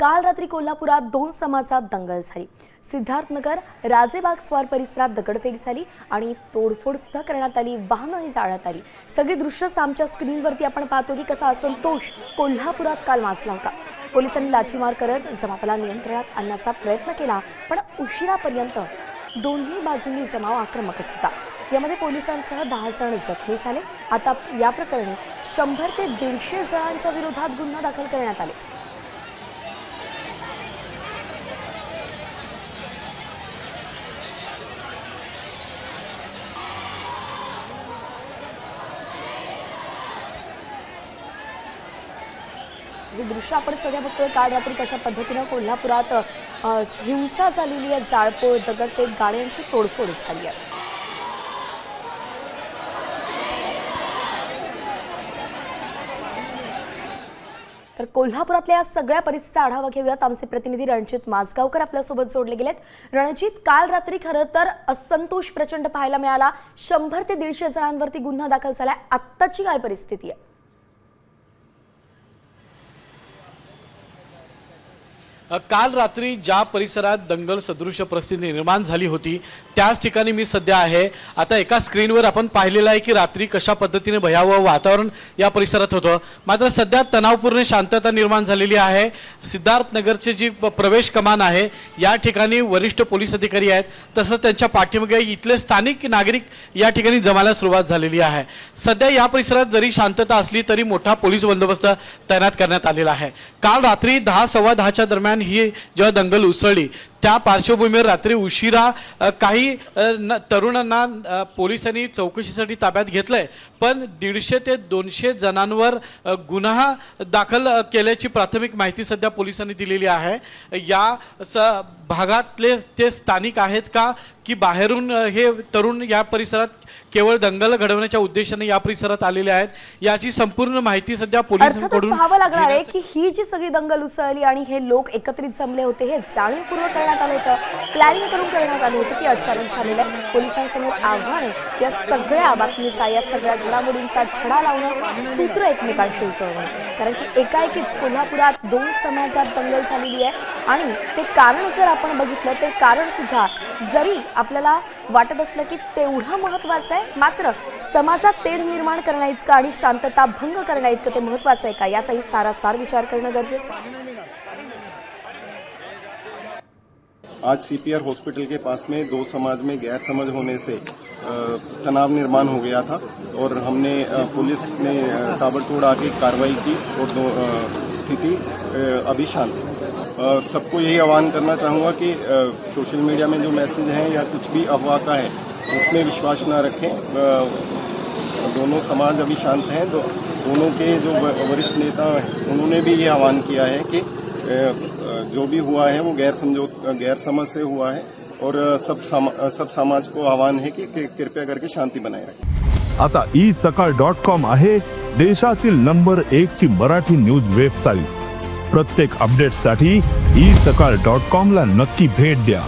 काल रात्री कोल्हापुरात दोन समाजात दंगल झाली. सिद्धार्थनगर राजेबाग स्वार परिसरात दगडफेक झाली आणि तोडफोड सुद्धा करण्यात आली वाहनंही जाळण्यात आली. सगळी दृश्यच आमच्या स्क्रीनवरती आपण पाहतो की कसा असंतोष कोल्हापुरात काल माजला होता. पोलिसांनी लाठीमार करत जमावाला नियंत्रणात आणण्याचा प्रयत्न केला पण उशिरापर्यंत दोन्ही बाजूंनी जमाव आक्रमकच होता. यामध्ये पोलिसांसह दहा जण जखमी झाले. आता या प्रकरणी शंभर ते दीडशे जणांच्या विरोधात गुन्हा दाखल करण्यात आले. हे दृश्य आपण सध्या बघतोय. काल रात्री कशा पद्धतीनं कोल्हापुरात हिंसा झालेली आहे. जाळपोळ दगडफेक गाड्यांची तोडफोड झाली आहे. तर कोल्हापुरातल्या या सगळ्या परिस्थितीचा आढावा घेऊयात. आमचे प्रतिनिधी रणजित माजगावकर आपल्यासोबत जोडले गेलेत. रणजित काल रात्री खरं तर असंतोष प्रचंड पाहायला मिळाला. शंभर ते दीडशे जणांवरती गुन्हा दाखल झालाय. आत्ताची काय परिस्थिती आहे? काल रात्री ज्या परिसरात दंगल सदृश परिस्थिती निर्माण झाली होती त्याच ठिकाणी मी सध्या आहे. आता एका स्क्रीनवर आपण पाहिलेलं आहे की रात्री कशा पद्धतीने भयावह वातावरण या परिसरात होतं. मात्र सध्या तणावपूर्ण शांतता निर्माण झालेली आहे. सिद्धार्थनगरची जी प- प्रवेश कमान आहे या ठिकाणी वरिष्ठ पोलीस अधिकारी आहेत. तसंच त्यांच्या पाठीमागे इथले स्थानिक नागरिक या ठिकाणी जमायला सुरुवात झालेली आहे. सध्या या परिसरात जरी शांतता असली तरी मोठा पोलीस बंदोबस्त तैनात करण्यात आलेला आहे. काल रात्री दहा सव्वा दहाच्या दरम्यान दरम्यान ही जेव्हा दंगल उसळली त्या पार्श्वभूमीवर रात्री उशिरा काही तरुणांना पोलिसांनी चौकशीसाठी ताब्यात घेतलंय. पण दीडशे ते दोनशे जणांवर गुन्हा दाखल केल्याची प्राथमिक माहिती सध्या पोलिसांनी दिलेली आहे. या स भागातले ते स्थानिक आहेत का? की बाहेरून हे तरुण या परिसरात केवळ दंगल घडवण्याच्या उद्देशाने या परिसरात आलेले आहेत याची संपूर्ण माहिती सध्या पोलिसांकडून पाहावं लागणार आहे की ही जी सगळी दंगल उसळली आणि हे लोक एकत्रित जमले होते हे जाणीवपूर्वक करण्यात आलं होतं. प्लॅनिंग करून करण्यात आलं होतं की अचानक झालेलं आहे पोलिसांसमोर आव्हान आहे. या सगळ्या बातमीचा या सगळ्या घडामोडींचा छडा लावणं सूत्र एकमेकांशी जुळवणं. कारण की एकाएकीच कोल्हापुरात दोन समाजात दंगल झालेली आहे. आणि ते कारण जर आपण बघितलं ते कारण सुद्धा जरी आपल्याला वाटत असलं की तेवढं महत्वाचं आहे मात्र समाजात तेढ निर्माण करण्या इतकं आणि शांतता भंग करण्या इतकं ते महत्वाचं आहे का? याचाही सारासार विचार करणं गरजेचं आहे. आज सीपीआर हॉस्पिटल के पास में दो समाज में गैर समझ होने से तनाव निर्माण हो गया था और हमने पुलिस ने ताबड़तोड़ आके कार्रवाई की और दो स्थिति अभी शांत है। सबको यही आह्वान करना चाहूँगा कि सोशल मीडिया में जो मैसेज हैं या कुछ भी अफवाह का है, उसमें विश्वास न रखें। दोनों समाज अभी शांत हैं तो दोनों के जो व- वरिष्ठ नेता हैं उन्होंने भी ये आह्वान किया है कि जो भी हुआ है वो गैर समझो गैर समझ से हुआ है और सब समा, सब समाज को आह्वान है कि कि कृपया करके शांति बनाए रखें। आता ई सकाळ डॉट कॉम आहे देशातील नंबर एक ची मराठी न्यूज वेबसाईट. प्रत्येक अपडेटसाठी ई सकाळ डॉट कॉम ला नक्की भेट द्या.